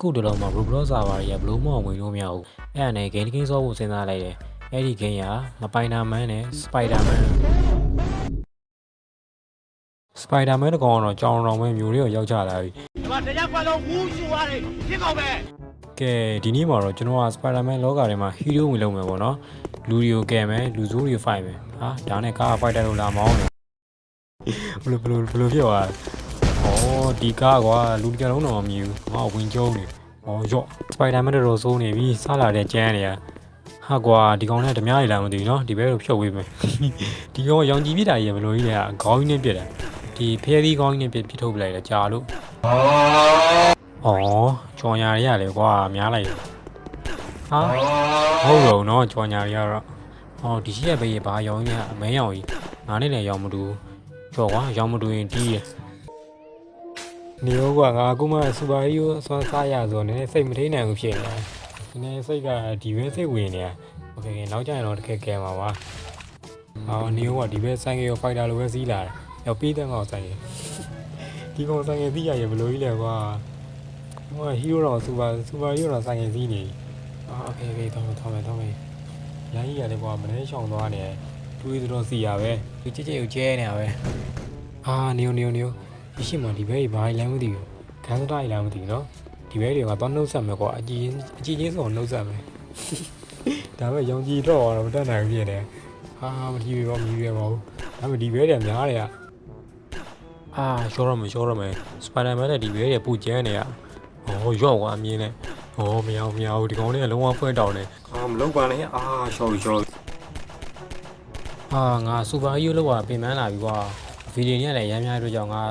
အခုတလုံးမှာ Roblox server တွေကဘလို့မှဝင်လို့မရဘူးအဲ့ဒါနဲ့ game တစ် game ဆော့ဖို့စဉ်းစားလိုက်တယ်အဲ့ဒီ game ကမပိုင်နာမန်နဲ့ Spider-Man Spider-Man တကောင်ကတော့ကြောင်တော်မဲ့မျိုးတွေကိုရောက်ကြလာပြီဒီမှာတရားကွက်လုံးဝူးရှူရတယ်ဖြစ်ကုန်ပဲကဲဒီနေ့မှာတော့ကျွန်တော်က Spider-Man လောကထဲမှာ hero ဝင်လုပ်မယ်ပေါ့နော်လူတွေကိုကယ်မယ်လူစိုးတွေကို fight မယ်ဟာဒါနဲ့ကား fighter လို့လာမအောင်တယ်ဘလို့ဘလို့ဘလို့ဖြစ်သွားလဲ ဩဒီကားကွာလူတစ်ကြလုံးတော့မမြင်ဘူးငါဝင်ကျုံးနေဩရော့ Spider-Man တော်တော်စိုးနေပြီစားလာတဲ့ကျန်းနေရဟာကွာဒီကောင်နဲ့ဓမြတွေလာမသိဘူးနော်ဒီဘဲကိုဖြုတ်ဝေးမယ်ဒီကောင်ရောင်ကြီးပြစ်တာကြီးဘလို့ကြီးလဲခေါင်းကြီးနဲ့ပြစ်တာဒီဖဲသီးခေါင်းကြီးနဲ့ပြစ်ပြစ်ထုတ်ပလိုက်တယ်ကြာလို့ဩကြော်ညာရရတယ်ကွာများလိုက်တယ်ဟာဟုတ်တော့နော်ကြော်ညာရတော့ဟောဒီရှိရဘေးဘာရောင်ကြီးကအမဲရောင်ကြီးငါနဲ့လည်းရောင်မတူကြော်ကွာရောင်မတူရင်တီးရ နေရောကွာငါအခုမှစူပါဟီးရိုးဆွမ်းစားရဆိုနေစိတ်မထိန်နိုင်ဘူးဖြစ်နေတယ်ဒီနေ့စိတ်ကဒီဘဲစိတ်ဝင်နေတာโอเคနောက်ကျရင်တော့တကယ်ကဲမှာပါဟောနေရောကဒီဘဲဆိုင်ကယ်ဖိုက်တာလိုပဲစီးလာတယ်ရောက်ပြီးတဲ့ငေါဆိုင်ကယ်ဒီကောင်ဆိုင်ကယ်စီးရရဘလို့ကြီးလဲကွာ ဟိုကဟီးရိုးတော့စူပါစူပါဟီးရိုးတော့ဆိုင်ရင်စီးနေအာโอเคโอเคတော့တော့မယ်တော့မယ်ရိုင်းကြီးရတယ်ကွာမနေ့ရှောင်းသွားနေတယ်တွေးတော့စီရပဲဒီကြက်ကြက်ကိုကျဲနေတာပဲအာနေုံနေုံနေုံ ဒီရှိမှဒီဘဲကြီးဘာကြီးလဲမသိဘူးခန်းစတာကြီးလားမသိဘူးနော်ဒီဘဲတွေကသွားနှုတ်ဆက်မယ်ကွာအကြည့်အကြည့်ချင်းဆိုနှုတ်ဆက်မယ်ဒါပေမဲ့ရောင်ကြီးတော့တော့မတက်နိုင်ဘူးဖြစ်နေဟာမထီးရောမကြီးရပါဘူးဒါပေမဲ့ဒီဘဲတွေများတယ်အာရှောရမယ်ရှောရမယ်စပိုင်ဒါမန်နဲ့ဒီဘဲတွေပူကျန်းနေရ။ဟောရော့ကွာအမြင်နဲ့။ဟောမရဘူးမရဘူးဒီကောင်လေးကလုံးဝဖွင့်တောင်းနေ။အာမလုံးပါနဲ့။အာရှော့ရှော့။အာငါစူပါဟီးရိုးလောက်တာပြင်ပန်းလာပြီကွာ။ ဗီဒီယိုနဲ့လည်းရမ်းများအတွက်ကြောင့်ငါ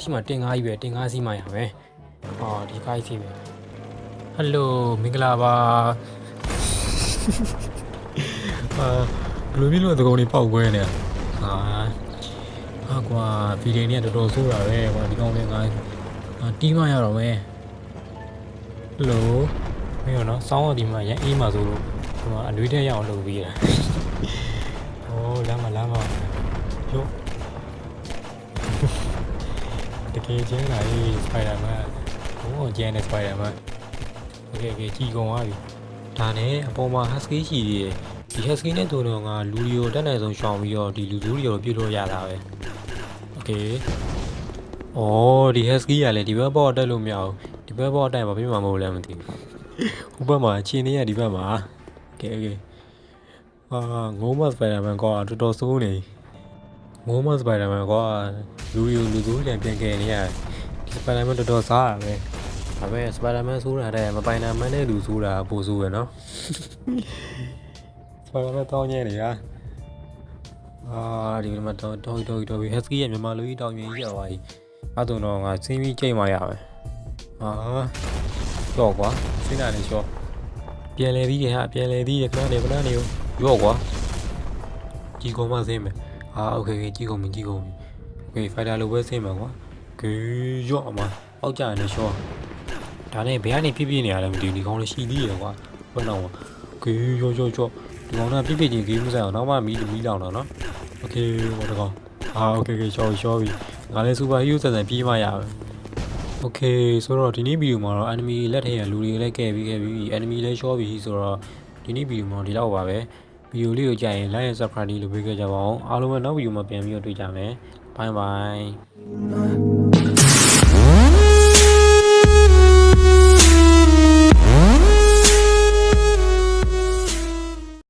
ဒီမှာတင်ကားကြီးပဲတင်ကားစီးမှရမယ်။ဟောဒီကားကြီးစီးပဲ။ဟယ်လိုမင်္ဂလာပါ။အာဘယ်လိုမျိုးလို့ဒီကောင်လေးပေါက်ကွဲနေ။အာအာကွာဗီဒီယိုနဲ့တော်တော်ဆိုးတာပဲကွာဒီကောင်လေးငါအာတီးမှရတော့မယ်။ဟယ်လိုမင်းရောနော်စောင်းရဒီမှာရန်အေးမှာဆိုလို့ဒီမှာအလွေးထဲရအောင်လုပ်ပြီးတာ။ဩလမ်းမလမ်းမယော တကယ်ချင်းလာရေးစပိုင်ဒါမန်ဘုံကျန်တဲ့စပိုင်ဒါမန်โอเคโอเคကြီးကုန်သွားပြီဒါနဲ့အပေါ်မှာ husky ရှိသေးတယ်ဒီ husky နဲ့တို့တော့ငါလူတွေကိုတက်နိုင်ဆုံးရှောင်ပြီးတော့ဒီလူသူတွေကိုပြုတ်လို့ရတာပဲโอเคဩဒီ husky ကလည်းဒီဘက်ပေါ်တက်လို့မရဘူး ဒီဘက်ဘောအတိုင်းဘာဖြစ်မှာမဟုတ်လဲမသိဘူးဟိုဘက်မှာခြေနေရဒီဘက်မှာโอเคโอเคအာငုံမစပိုင်ဒါမန်ကွာတော်တော်ဆိုးနေငုံ မစပိုင်ဒါမန်ကွာလူရီလူသူပြန်ပြန်ကယ်နေရဒီစပိုင်ဒါမန်တော်တော်စားရပဲဒါပေမဲ့စပိုင်ဒါမန်ဆိုးတာတဲ့မပိုင်ဒါမန်နဲ့လူဆိုးတာပိုဆိုးရနော်စပိုင်ဒါမန်တောင်းညံ့နေရအာဒီမှာတော့တော်တော်တော်ဟက်စကီရဲ့မြန်မာလူကြီးတောင်းရင်ကြီးရောက်သွားပြီအဲ့တော့တော့ငါစင်းပြီးချိန်မှရမယ်အာကြော့ကွာစိတ်နာနေချောပြန်လေသေးတယ်ဟာပြန်လေသေးတယ်ခဏနေခဏနေရော့ကွာကြီးကုန်မဆင်းမယ် အာโอเคကြီးကုန်ပြီကြီးကုန်ပြီโอเคဖိုင်တာလိုပဲဆင်းမယ်ကွာဂေးရော့အမပေါက်ကြနေချောဒါနဲ့ဘယ်ကနေပြပြနေရလဲမသိဘူးဒီကောင်လေးရှိသေးတယ်ကွာဘယ်တော့ဂေးရော့ရော့ရော့ဒီကောင်ကပြပြချင်းဂေးမဆိုင်အောင်နောက်မှမီးမီးလောင်တော့နော်โอเคဟောတကောင်အာโอเคโอเคချောချောပြီငါလည်းစူပါဟီးရိုးဆန်ဆန်ပြေးမှရပဲ โอเคဆိုတော့ဒီနေ့ဗီဒီယိုမှာတော့ enemy လက်ထဲရလူတွေလည်းကဲပြီးခဲ့ပြီး enemy လည်း short ပြီးဆိုတော့ဒီနေ့ဗီဒီယိုမှာဒီလောက်ပါပဲ ဗီဒီယိုလေးကိုကြိုက်ရင် like and subscribe လေးလုပ်ပေးခဲ့ကြပါအောင်အားလုံးပဲနောက်ဗီဒီယိုမှာပြန်ပြီးတော့တွေ့ကြမယ် bye bye